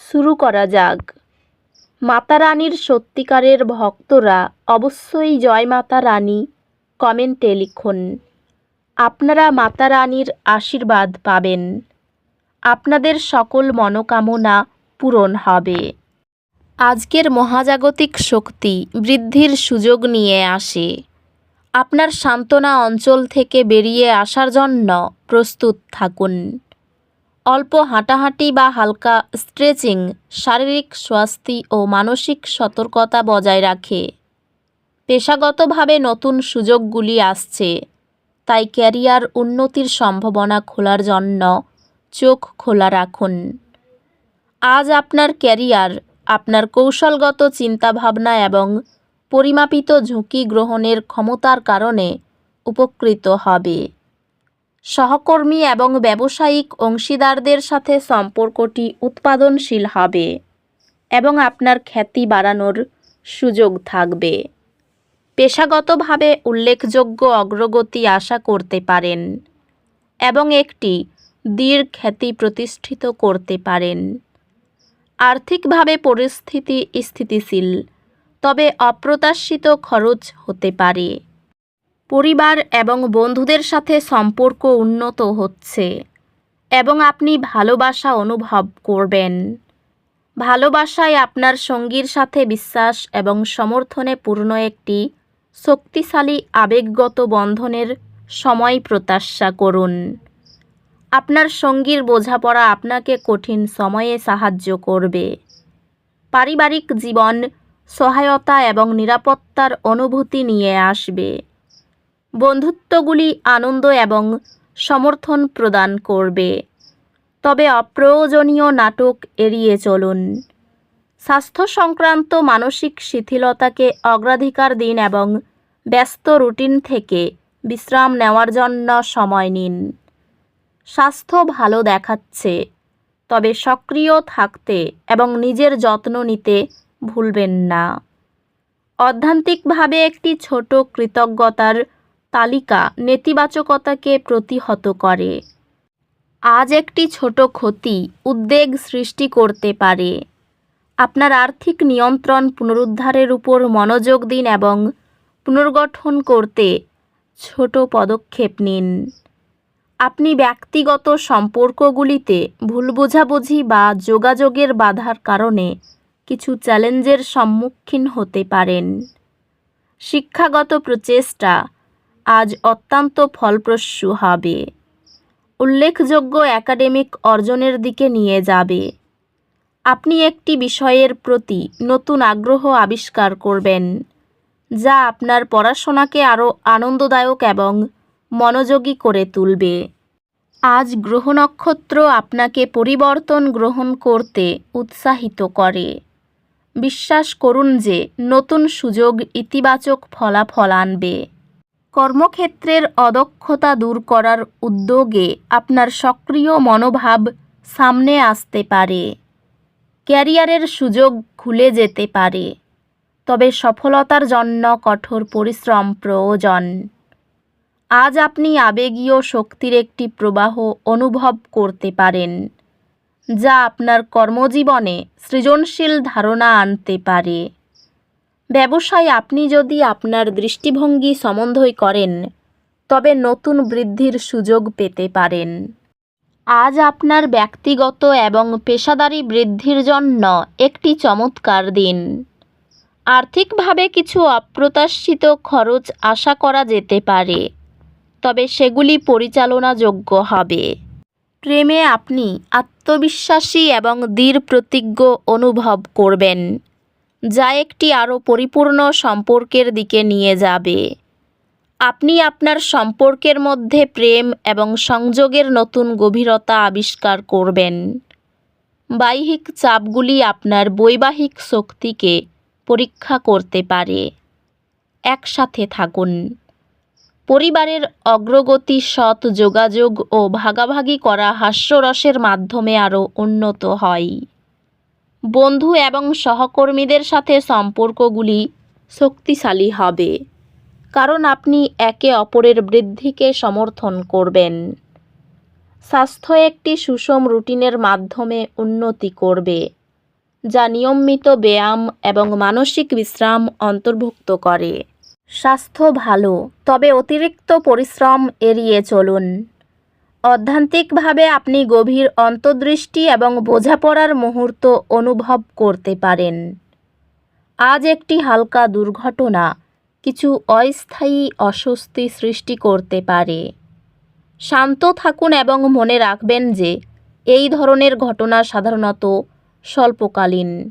শুরু করা যাক। মাতা রানীর সত্যিকারের ভক্তরা অবশ্যই জয় মাতা রানী কমেন্টে লিখুন। আপনারা মাতা রানীর আশীর্বাদ পাবেন। আপনাদের সকল মনোকামনা পূরণ হবে। আজকের মহাজাগতিক শক্তি বৃদ্ধির সুযোগ নিয়ে আসে। আপনার সান্ত্বনা অঞ্চল থেকে বেরিয়ে আসার জন্য প্রস্তুত থাকুন। অল্প হাঁটাহাঁটি বা হালকা স্ট্রেচিং শারীরিক স্বাস্থ্য ও মানসিক সতর্কতা বজায় রাখে। পেশাগতভাবে নতুন সুযোগগুলি আসছে, তাই ক্যারিয়ার উন্নতির সম্ভাবনা খোলার জন্য চোখ খোলা রাখুন। আজ আপনার ক্যারিয়ার, আপনার কৌশলগত চিন্তাভাবনা এবং পরিমাপিত ঝুঁকি গ্রহণের ক্ষমতার কারণে উপকৃত হবে। সহকর্মী এবং ব্যবসায়িক অংশীদারদের সাথে সম্পর্কটি উৎপাদনশীল হবে এবং আপনার খ্যাতি বাড়ানোর সুযোগ থাকবে। পেশাগতভাবে উল্লেখযোগ্য অগ্রগতি আশা করতে পারেন এবং একটি দীর্ঘ খ্যাতি প্রতিষ্ঠিত করতে পারেন। আর্থিকভাবে পরিস্থিতি স্থিতিশীল, তবে অপ্রত্যাশিত খরচ হতে পারে। পরিবার এবং বন্ধুদের সাথে সম্পর্ক উন্নত হচ্ছে এবং আপনি ভালোবাসা অনুভব করবেন। ভালোবাসায় আপনার সঙ্গীর সাথে বিশ্বাস এবং সমর্থনে পূর্ণ একটি শক্তিশালী আবেগগত বন্ধনের সময় প্রত্যাশা করুন। আপনার সঙ্গীর বোঝাপড়া আপনাকে কঠিন সময়ে সাহায্য করবে। পারিবারিক জীবন সহায়তা এবং নিরাপত্তার অনুভূতি নিয়ে আসবে। বন্ধুত্বগুলি আনন্দ এবং সমর্থন প্রদান করবে। তবে অপ্রয়োজনীয় নাটক এড়িয়ে চলুন। স্বাস্থ্য সংক্রান্ত মানসিক শিথিলতাকে অগ্রাধিকার দিন এবং ব্যস্ত রুটিন থেকে বিশ্রাম নেওয়ার জন্য সময় নিন। স্বাস্থ্য ভালো দেখাচ্ছে, তবে সক্রিয় থাকতে এবং নিজের যত্ন নিতে ভুলবেন না। অধ্যান্তিকভাবে একটি ছোট কৃতজ্ঞতার তালিকা নেতিবাচকতাকে প্রতিহত করে। আজ একটি ছোট ক্ষতি উদ্বেগ সৃষ্টি করতে পারে। আপনার আর্থিক নিয়ন্ত্রণ পুনরুদ্ধারের উপর মনোযোগ দিন এবং পুনর্গঠন করতে ছোট পদক্ষেপ নিন। আপনি ব্যক্তিগত সম্পর্কগুলিতে ভুল বোঝাবুঝি বা যোগাযোগের বাধার কারণে কিছু চ্যালেঞ্জের সম্মুখীন হতে পারেন। শিক্ষাগত প্রচেষ্টা আজ অত্যন্ত ফলপ্রসূ হবে। উল্লেখযোগ্য একাডেমিক অর্জনের দিকে নিয়ে যাবে। আপনি একটি বিষয়ের প্রতি নতুন আগ্রহ আবিষ্কার করবেন, যা আপনার পড়াশোনাকে আরও আনন্দদায়ক এবং মনোযোগী করে তুলবে। আজ গ্রহ নক্ষত্র আপনাকে পরিবর্তন গ্রহণ করতে উৎসাহিত করে। বিশ্বাস করুন যে নতুন সুযোগ ইতিবাচক ফলাফল আনবে। কর্মক্ষেত্রের অদক্ষতা দূর করার উদ্যোগে আপনার সক্রিয় মনোভাব সামনে আসতে পারে। ক্যারিয়ারের সুযোগ খুলে যেতে পারে। তবে সফলতার জন্য কঠোর পরিশ্রম প্রয়োজন। আজ আপনি আবেগীয় শক্তির একটি প্রবাহ অনুভব করতে পারেন, যা আপনার কর্মজীবনে সৃজনশীল ধারণা আনতে পারে। ব্যবসায় আপনি যদি আপনার দৃষ্টিভঙ্গি সমন্বয় করেন, তবে নতুন বৃদ্ধির সুযোগ পেতে পারেন। আজ আপনার ব্যক্তিগত এবং পেশাদারী বৃদ্ধির জন্য একটি চমৎকার দিন। আর্থিকভাবে কিছু অপ্রত্যাশিত খরচ আশা করা যেতে পারে, তবে সেগুলি পরিচালনাযোগ্য হবে। প্রেমে আপনি আত্মবিশ্বাসী এবং দৃঢ় প্রতিজ্ঞ অনুভব করবেন। যা একটি আরও পরিপূর্ণ সম্পর্কের দিকে নিয়ে যাবে। আপনি আপনার সম্পর্কের মধ্যে প্রেম এবং সংযোগের নতুন গভীরতা আবিষ্কার করবেন। বাহ্যিক চাপগুলি আপনার বৈবাহিক শক্তিকে পরীক্ষা করতে পারে। একসাথে থাকুন। পরিবারের অগ্রগতি, সৎ যোগাযোগ ও ভাগাভাগি করা হাস্যরসের মাধ্যমে আরও উন্নত হয়। বন্ধু এবং সহকর্মীদের সাথে সম্পর্কগুলি শক্তিশালী হবে। কারণ আপনি একে অপরের বৃদ্ধিকে সমর্থন করবেন। স্বাস্থ্য একটি সুষম রুটিনের মাধ্যমে উন্নতি করবে, যা নিয়মিত ব্যায়াম এবং মানসিক বিশ্রাম অন্তর্ভুক্ত করে। স্বাস্থ্য ভালো, তবে অতিরিক্ত পরিশ্রম এড়িয়ে চলুন। অধ্যান্তিকভাবে আপনি গভীর অন্তর্দৃষ্টি এবং বোঝাপড়ার মুহূর্ত অনুভব করতে পারেন। আজ একটি হালকা দুর্ঘটনা, কিছু অস্থায়ী অস্বস্তি সৃষ্টি করতে পারে। শান্ত থাকুন এবং মনে রাখবেন যে, এই ধরনের ঘটনা সাধারণত স্বল্পকালীন।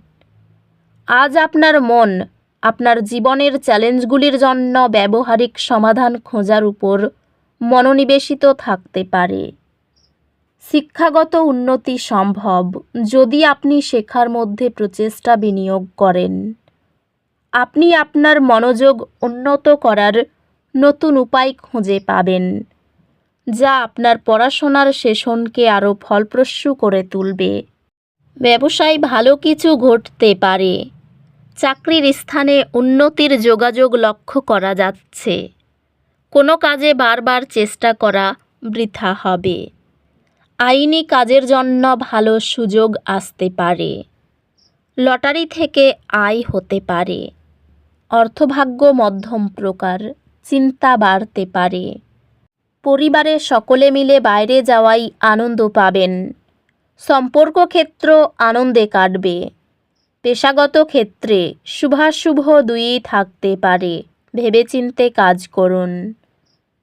আজ আপনার মন আপনার জীবনের চ্যালেঞ্জগুলির জন্য ব্যবহারিক সমাধান খোঁজার উপর মনোনিবেশিত থাকতে পারে। শিক্ষাগত উন্নতি সম্ভব যদি আপনি শেখার মধ্যে প্রচেষ্টা বিনিয়োগ করেন। আপনি আপনার মনোযোগ উন্নত করার নতুন উপায় খুঁজে পাবেন, যা আপনার পড়াশোনার সেশনকে আরও ফলপ্রসূ করে তুলবে। ব্যবসায় ভালো কিছু ঘটতে পারে। চাকরির স্থানে উন্নতির যোগাযোগ লক্ষ্য করা যাচ্ছে। কোনো কাজে বারবার চেষ্টা করা বৃথা হবে। আইনি কাজের জন্য ভালো সুযোগ আসতে পারে। লটারি থেকে আয় হতে পারে। অর্থভাগ্য মধ্যম প্রকার, চিন্তা বাড়তে পারে। পরিবারের সকলে মিলে বাইরে যাওয়াই আনন্দ পাবেন। সম্পর্ক ক্ষেত্র আনন্দে কাটবে। পেশাগত ক্ষেত্রে শুভাশুভ দুইই থাকতে পারে। ভেবেচিন্তে কাজ করুন।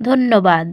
ধন্যবাদ।